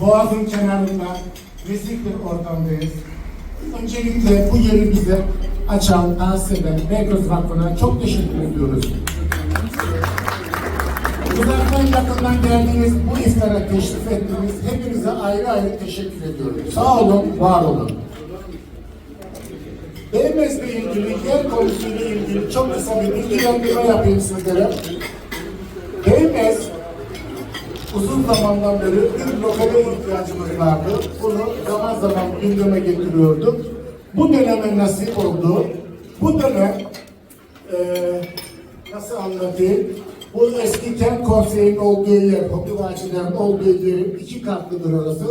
Boğaz'ın kenarında rezil bir ortamdayız. Öncelikle bu yeri bize açan, tahsis eden Beykoz Vakfı'na çok teşekkür ediyoruz. Uzaktan yakından geldiğiniz bu iftara teşrif ettiğiniz hepinize ayrı ayrı teşekkür ediyorum. Sağ olun, var olun. Beğenmezle ilgili, yer konusuyla ilgili çok kısa bir bilgilendirme yapayım sizlere. Beğenmez, uzun zamandan beri bir lokale ihtiyacımız vardı. Bunu zaman zaman gündeme getiriyorduk. Bu döneme nasip oldu. Bu dönem eee nasıl anlatayım? Bu eski kent konseyinin olduğu yer, hobi bahçelerin olduğu yerin iki katlıdır orası.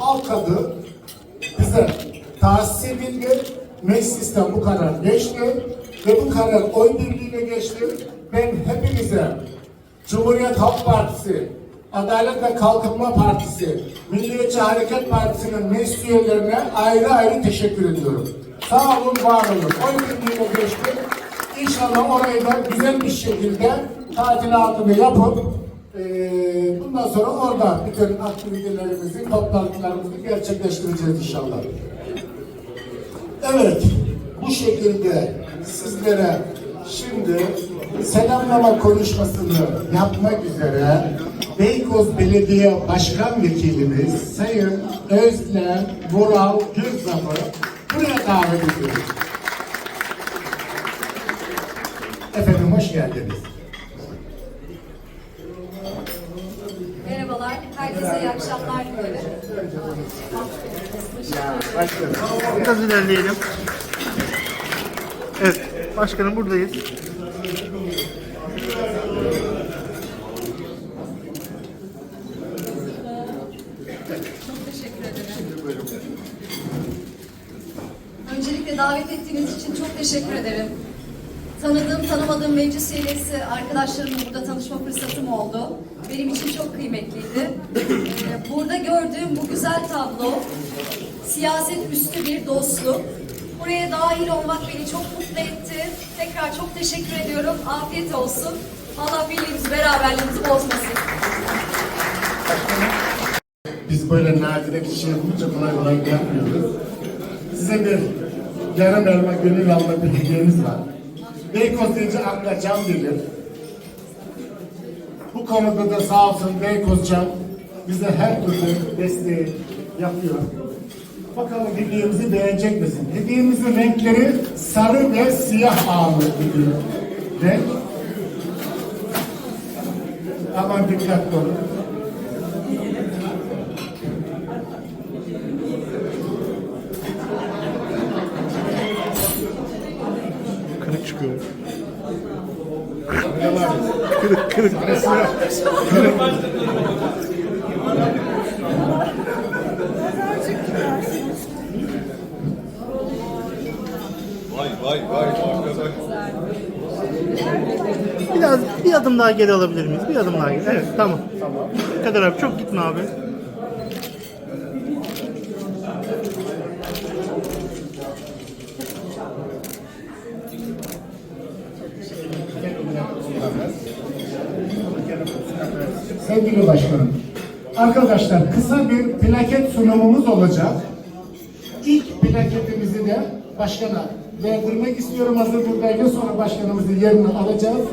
Alt katı bize tahsis edildi. Meclisten bu karar geçti ve bu karar oy birliğiyle geçti. Ben hepinize Cumhuriyet Halk Partisi, Adalet ve Kalkınma Partisi, Milliyetçi Hareket Partisi'nin meclis üyelerine ayrı ayrı teşekkür ediyorum. Sağ olun, var olun. Oy birliğiyle geçti. İnşallah orayı da güzel bir şekilde tatilatını yapıp eee bundan sonra orada bütün aktivitelerimizi, toplantılarımızı gerçekleştireceğiz inşallah. Evet, bu şekilde sizlere şimdi selamlama konuşmasını yapmak üzere Beykoz Belediye Başkan Vekilimiz Sayın Özlem Vural Gürzap'ı buraya davet ediyoruz. Efendim hoş geldiniz. Merhabalar, herkese iyi akşamlar diliyorum. Başkanım. Biraz ilerleyelim. Evet, başkanım buradayız. Çok teşekkür ederim. Öncelikle davet ettiğiniz için çok teşekkür ederim. Tanıdığım, tanımadığım meclis üyesi arkadaşlarımla burada tanışma fırsatım oldu. Benim için çok kıymetliydi. Ee, Burada gördüğüm bu güzel tablo, siyaset üstü bir dostluk. Buraya dahil olmak beni çok mutlu etti. Tekrar çok teşekkür ediyorum. Afiyet olsun. Allah birliğimizi, beraberliğimizi bozmasın. Biz böyle nadire bir şey yapınca kolay kolay yapmıyoruz. Size bir yarım elma gönül alma bir hediyemiz var. Beykoz deyince akla cam gelir. Bu konuda da sağ olsun Beykoz Cam bize her türlü desteği yapıyor. Bakalım hediyemizi beğenecek misin? Hediyemizin renkleri sarı ve siyah ağırlıklı bir renk. Aman dikkatli olun. Kırık çıkıyor. kırık kırık. Vay vay vay. Biraz bir adım daha geri alabilir miyiz? Bir adım daha geri. Evet, tamam. Kadir abi çok gitme abi. Sevgili başkanım, arkadaşlar kısa bir plaket sunumumuz olacak. İlk plaketimizi de başkana verdirmek istiyorum hazır buradayken sonra başkanımızın yerini alacağız.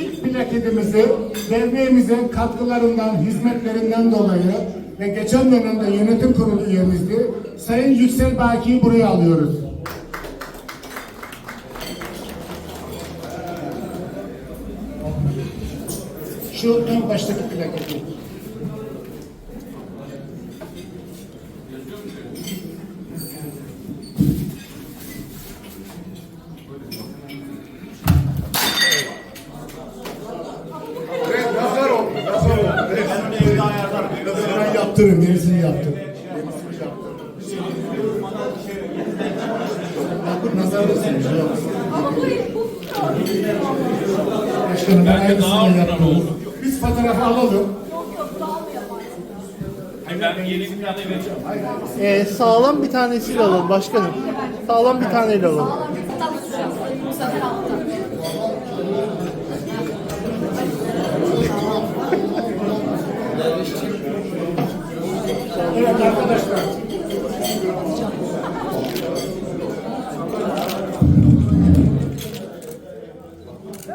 İlk plaketimizi derneğimize katkılarından, hizmetlerinden dolayı ve geçen dönemde yönetim kurulu üyemizdi. Sayın Yüksel Baki'yi buraya alıyoruz. Şu en baştaki plaketi. Nazar oldu, nazar oldu. Ben yaptırırım, gerisini da sürüyor. Ama bu bu Başkanım ben aynısını yaptım. Biz fotoğrafı alalım. Ben yeni bir Ee, sağlam bir tanesiyle alalım başkanım. Sağlam bir taneyle alalım. Evet arkadaşlar.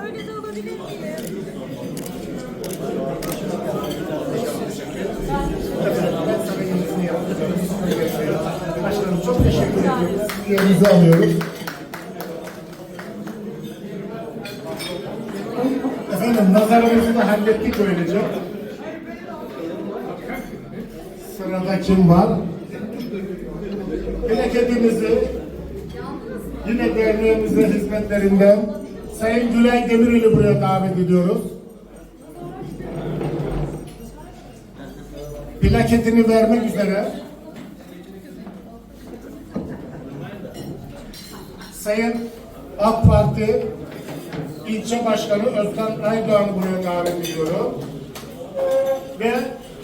Öyle de olabilir miyim? Ben sana yenisini yapacağım. Başkanım çok teşekkür yerinizi alıyoruz. Efendim nazarımızı da hallettik böylece. Sırada kim var? Plaketimizi yine derneğimize hizmetlerinden Sayın Gülay Demirel'i buraya davet ediyoruz. Plaketini vermek üzere Sayın AK Parti İlçe Başkanı Özkan Aydoğan'ı buraya davet ediyorum. Ve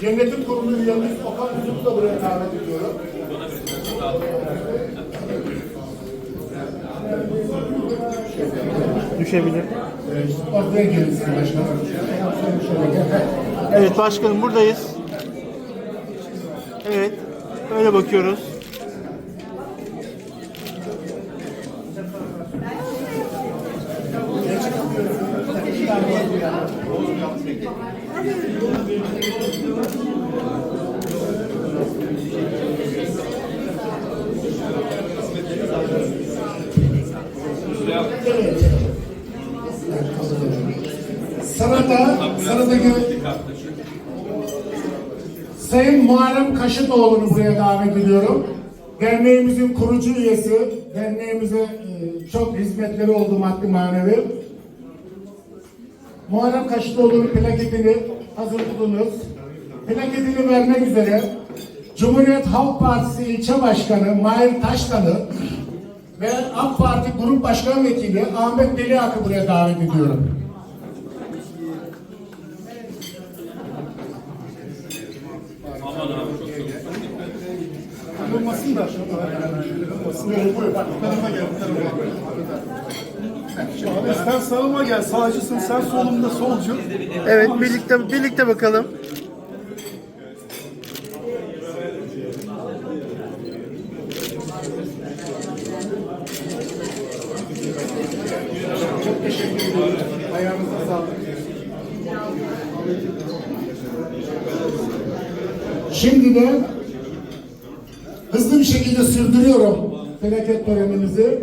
Yönetim Kurulu üyemiz Okan Üzüm'ü de buraya davet ediyorum. Düşebilir. Başkanım. Evet başkanım buradayız. Evet. Böyle bakıyoruz. Sırada, sıradaki Sayın Muharrem Kaşıtoğlu'nu buraya davet ediyorum. Derneğimizin kurucu üyesi, derneğimize e, çok hizmetleri oldu maddi manevi. Muharrem Kaşıtoğlu'nun plaketini hazır buldunuz. Plaketini vermek üzere Cumhuriyet Halk Partisi İlçe Başkanı Mahir Taştan'ı ve AK Parti Grup Başkan Vekili Ahmet Deliak'ı buraya davet ediyorum. Olmasın da. Sen sağıma gel. Sağcısın. Sen solumda solcu. Evet birlikte birlikte bakalım. Ayağınıza sağlık. Şimdi de hızlı bir şekilde sürdürüyorum felaket törenimizi.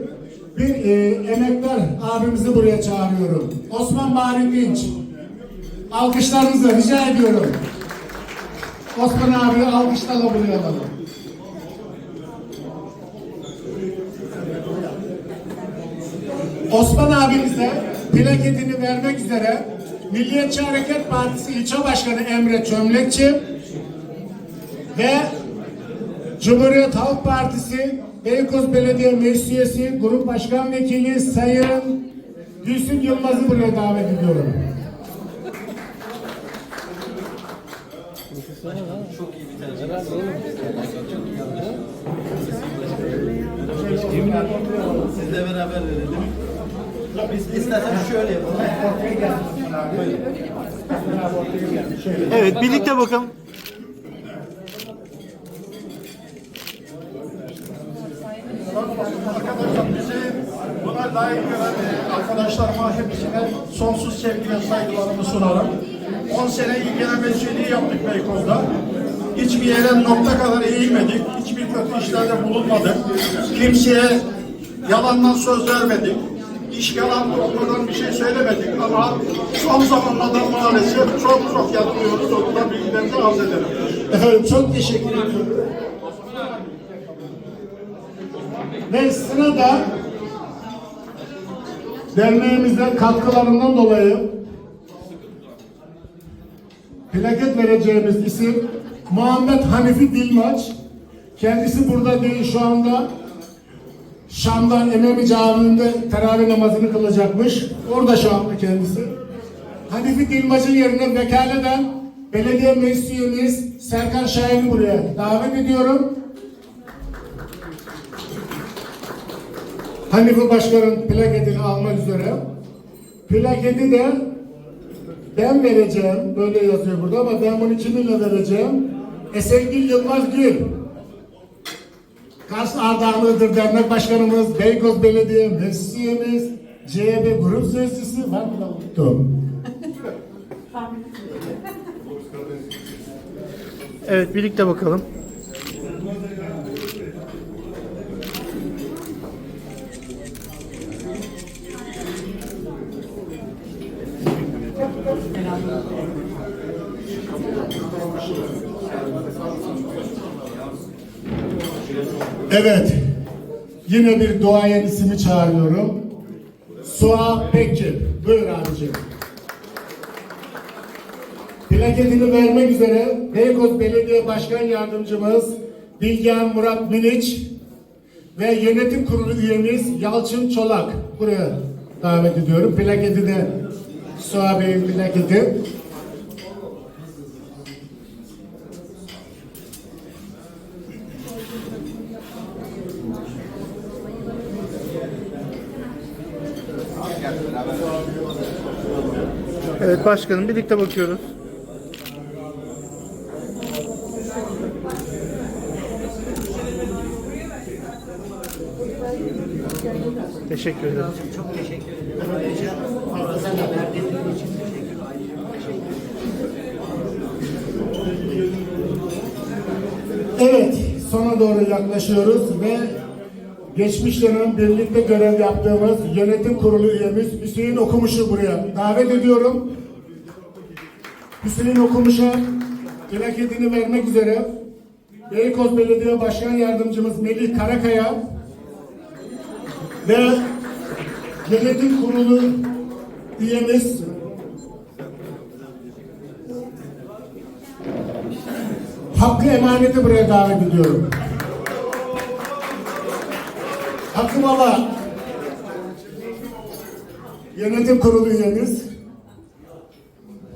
Bir e, emektar abimizi buraya çağırıyorum. Osman Bari Dinç. Alkışlarınızı rica ediyorum. Osman abi alkışlarla buraya alalım. Osman abimize plaketini vermek üzere Milliyetçi Hareket Partisi İlçe Başkanı Emre Çömlekçi ve Cumhuriyet Halk Partisi Beykoz Belediye Meclis Üyesi Grup Başkan Vekili Sayın Gülsün Yılmaz'ı buraya davet ediyorum. Sizle beraber verelim. Biz istersen şöyle yapalım. Evet birlikte bakalım. Sevgi ve saygılarımı sunarım. 10 sene il genel meclisliği yaptık Beykoz'da. Hiçbir yere nokta kadar eğilmedik. Hiçbir kötü işlerde bulunmadık. Kimseye yalandan söz vermedik. İş yalan olmadan bir şey söylemedik ama son zamanlarda maalesef çok çok yanılıyoruz. Ondan bilgilerinizi arz ederim. Efendim çok teşekkür ediyorum. Ve sırada derneğimize katkılarından dolayı plaket vereceğimiz isim Muhammed Hanifi Dilmaç. Kendisi burada değil şu anda. Şam'da Emevi Camii'nde teravih namazını kılacakmış. Orada şu anda kendisi. Hanifi Dilmaç'ın yerine vekaleten belediye meclis Serkan Şahin'i buraya davet ediyorum. Hanifi Başkan'ın plaketini almak üzere. Plaketi de ben vereceğim. Böyle yazıyor burada ama ben bunu kiminle vereceğim? Esengül Yılmaz Gül. Kars Ardahan Iğdır Dernek Başkanımız, Beykoz Belediye Meclisiyemiz, CHP Grup Sözcüsü var mı unuttum. Evet birlikte bakalım. Evet, yine bir duayen ismi çağırıyorum. Suha Bekçil. Buyur abicim. Plaketini vermek üzere Beykoz Belediye Başkan Yardımcımız Bilgehan Murat Miniç ve yönetim kurulu üyemiz Yalçın Çolak buraya davet ediyorum. Plaketi de Suha Bey'in plaketi. Evet başkanım birlikte bakıyoruz. Teşekkür ederim. Çok teşekkür ederim. Ayrıca fazla haber verdiğiniz için teşekkür Evet, sona doğru yaklaşıyoruz ve geçmiş dönem birlikte görev yaptığımız yönetim kurulu üyemiz Hüseyin Okumuş'u buraya davet ediyorum. Hüseyin Okumuş'a plaketini vermek üzere Beykoz Belediye Başkan Yardımcımız Melih Karakaya ve yönetim kurulu üyemiz Hakkı emaneti buraya davet ediyorum. Hakkı Baba, yönetim kurulu üyemiz,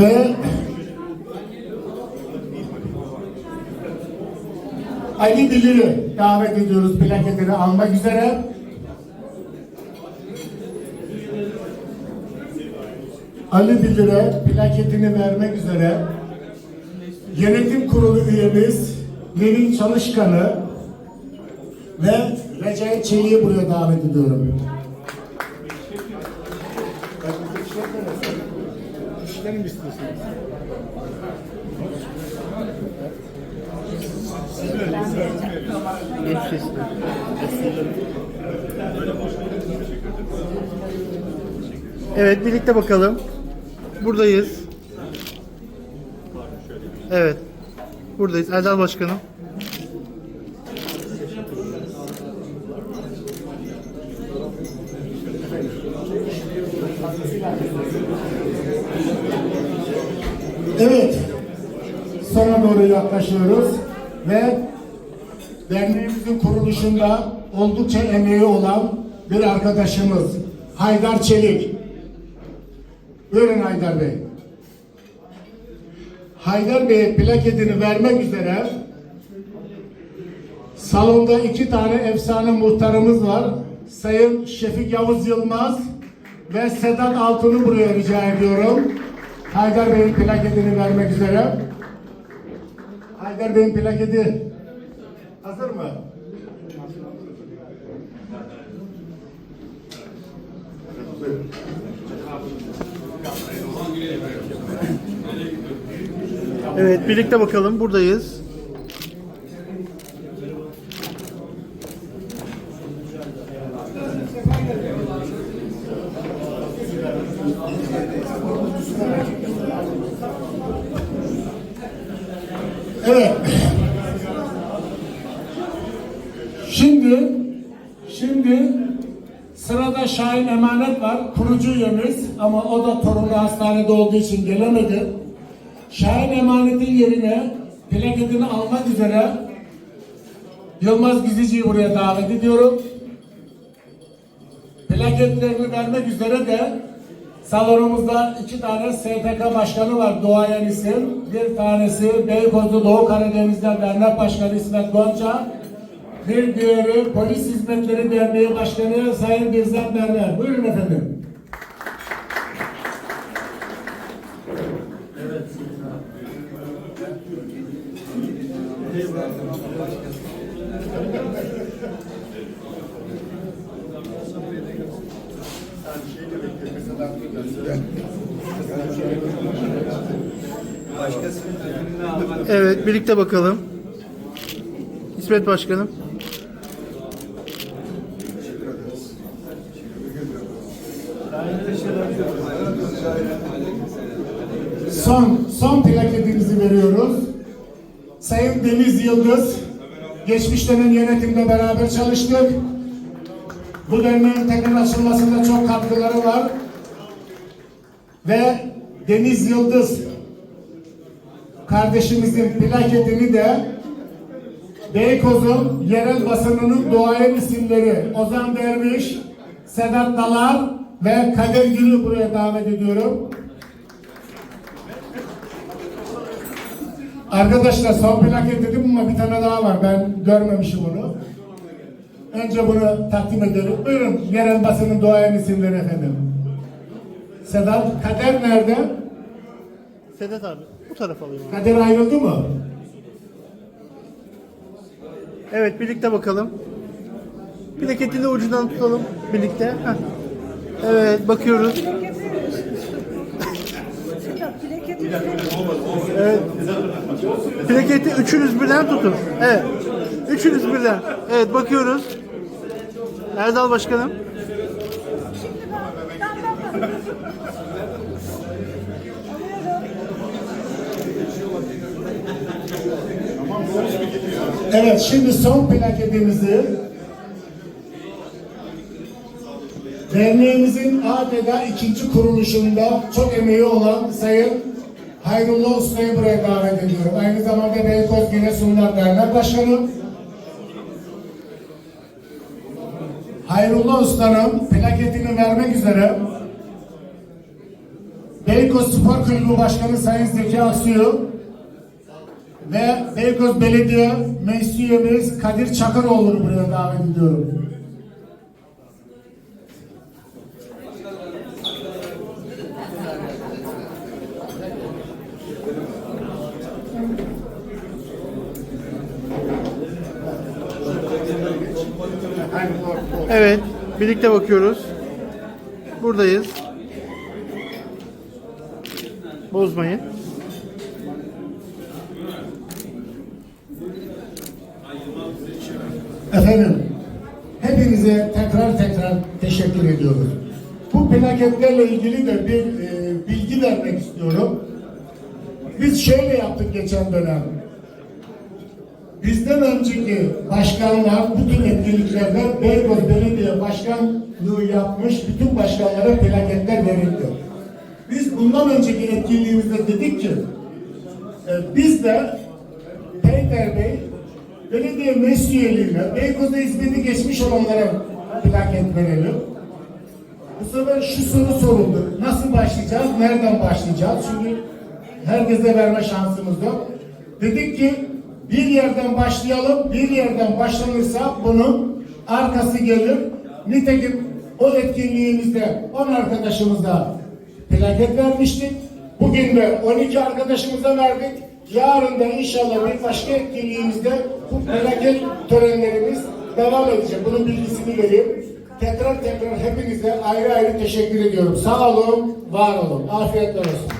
ve Ali Bilir'i davet ediyoruz plaketini almak üzere. Ali Bilir'e plaketini vermek üzere yönetim kurulu üyemiz Nevin Çalışkan'ı ve Recep Çelik'i buraya davet ediyorum. Genç sesli. Evet birlikte bakalım. Buradayız. Evet. Buradayız. Erdal Başkanım. Evet, sona doğru yaklaşıyoruz ve derneğimizin kuruluşunda oldukça emeği olan bir arkadaşımız Haydar Çelik. Buyurun Haydar Bey. Haydar Bey'e plaketini vermek üzere salonda iki tane efsane muhtarımız var. Sayın Şefik Yavuz Yılmaz ve Sedat Altun'u buraya rica ediyorum. Haydar Bey'in plaketini vermek üzere. Haydar Bey'in plaketi hazır mı? Evet birlikte bakalım. Buradayız. Evet. Şimdi şimdi sırada Şahin Emanet var. Kurucu üyemiz ama o da torunu hastanede olduğu için gelemedi. Şahin emanetin yerine plaketini almak üzere Yılmaz Gizici'yi buraya davet ediyorum. Plaketlerini vermek üzere de salonumuzda iki tane STK başkanı var doğayan isim. Bir tanesi Beykozlu Doğu Karadeniz'den Dernek Başkanı İsmet Gonca. Bir diğeri Polis Hizmetleri Derneği Başkanı Sayın Birzat Berber. Buyurun efendim. Evet birlikte bakalım. İsmet Başkanım. Son, son plaketimizi veriyoruz. Sayın Deniz Yıldız, geçmiş dönem yönetimle beraber çalıştık. Bu derneğin tekrar açılmasında çok katkıları var. Ve Deniz Yıldız kardeşimizin plaketini de Beykoz'un yerel basınının doğayan isimleri Ozan Derviş, Sedat Dalar ve Kadir Gül'ü buraya davet ediyorum. Arkadaşlar son plaket dedim ama bir tane daha var. Ben görmemişim onu. Önce bunu takdim edelim. Buyurun yerel basının doğayan isimleri efendim. Sedat, Kader nerede? Sedat abi bu tarafa alayım abi. Kader ayrıldı mı? Evet birlikte bakalım. Plaketini ucundan tutalım birlikte. Heh. Evet bakıyoruz. Evet. Plaketi üçünüz birden tutun. Evet. Üçünüz birden. Evet bakıyoruz. Erdal Başkanım. Şimdi ben, ben, ben, ben. Evet şimdi son plaketimizi derneğimizin adeta ikinci kuruluşunda çok emeği olan Sayın Hayrullah Usta'yı buraya davet ediyorum. Aynı zamanda Beykoz Giresunlar Dernek Başkanı. Hayrullah Usta'nın plaketini vermek üzere Beykoz Spor Kulübü Başkanı Sayın Zeki Aksu'yu ve Beykoz Belediye Meclis Üyemiz Kadir Çakıroğlu'nu buraya davet ediyorum. Evet birlikte bakıyoruz. Buradayız. Bozmayın. Efendim, hepinize tekrar tekrar teşekkür ediyoruz. Bu plaketlerle ilgili de bir e, bilgi vermek istiyorum. Biz şöyle yaptık geçen dönem. Bizden önceki başkanlar bütün etkinliklerde Beykoz Belediye Başkanlığı yapmış bütün başkanlara plaketler verildi. Biz bundan önceki etkinliğimizde dedik ki e, biz de Peyder Bey belediye meclis Beykoz'da hizmeti geçmiş olanlara plaket verelim. Bu sefer şu soru soruldu. Nasıl başlayacağız? Nereden başlayacağız? Çünkü herkese verme şansımız yok. Dedik ki bir yerden başlayalım. Bir yerden başlanırsa bunun arkası gelir. Nitekim o etkinliğimizde 10 arkadaşımıza plaket vermiştik. Bugün de 12 arkadaşımıza verdik. Yarın da inşallah bir başka etkinliğimizde bu plaket törenlerimiz devam edecek. Bunun bilgisini vereyim. Tekrar tekrar hepinize ayrı ayrı teşekkür ediyorum. Sağ olun, var olun. Afiyetler olsun.